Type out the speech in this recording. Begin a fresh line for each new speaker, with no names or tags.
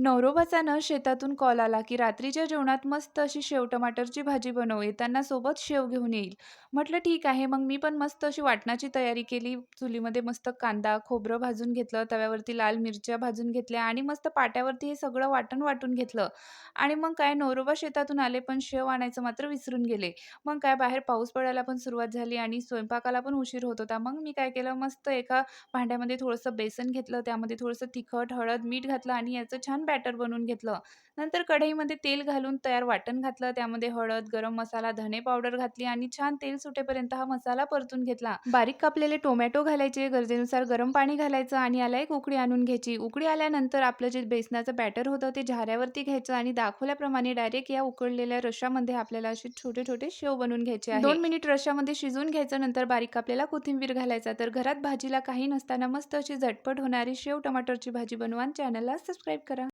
नवरोबाचा न शेतातून कॉल आला की रात्रीच्या जेवणात मस्त अशी शेव टमाटरची भाजी बनव येताना सोबत शेव घेऊन येईल. म्हटलं ठीक आहे मग मी पण मस्त अशी वाटणाची तयारी केली. चुलीमध्ये मस्त कांदा खोबरं भाजून घेतलं तव्यावरती लाल मिरच्या भाजून घेतल्या आणि मस्त पाट्यावरती हे सगळं वाटण वाटून घेतलं. आणि मग काय नवरोबा शेतातून आले पण शेव आणायचं मात्र विसरून गेले. मग काय बाहेर पाऊस पडायला पण सुरुवात झाली आणि स्वयंपाकाला पण उशीर होत होता. मग मी काय केलं मस्त एका भांड्यामध्ये थोडंसं बेसन घेतलं त्यामध्ये थोडंसं तिखट हळद मीठ घातलं आणि याचं छान बॅटर बनवून घेतलं. नंतर कढईमध्ये तेल घालून तयार वाटण घातलं. त्यामध्ये हळद गरम मसाला धने पावडर घातली आणि छान तेल सुटेपर्यंत हा मसाला परतून घेतला. बारीक कापलेले टोमॅटो घालायचे गरजेनुसार गरम पाणी घालायचं आणि याला एक उकळी आणून घ्यायची. उकळी आल्यानंतर आपलं जे बेसनाचं बॅटर होतं ते झाऱ्यावरती घ्यायचं आणि दाखवल्याप्रमाणे डायरेक्ट या उकडलेल्या रशामध्ये आपल्याला असे छोटे छोटे शेव बनवून घ्यायचे दोन मिनिट रशामध्ये शिजवून घ्यायचं. नंतर बारीक कापलेला कोथिंबीर घालायचा. तर घरात भाजीला काही नसताना मस्त अशी झटपट होणारी शेव टमाटरची भाजी बनवा चॅनलला सबस्क्राईब करा.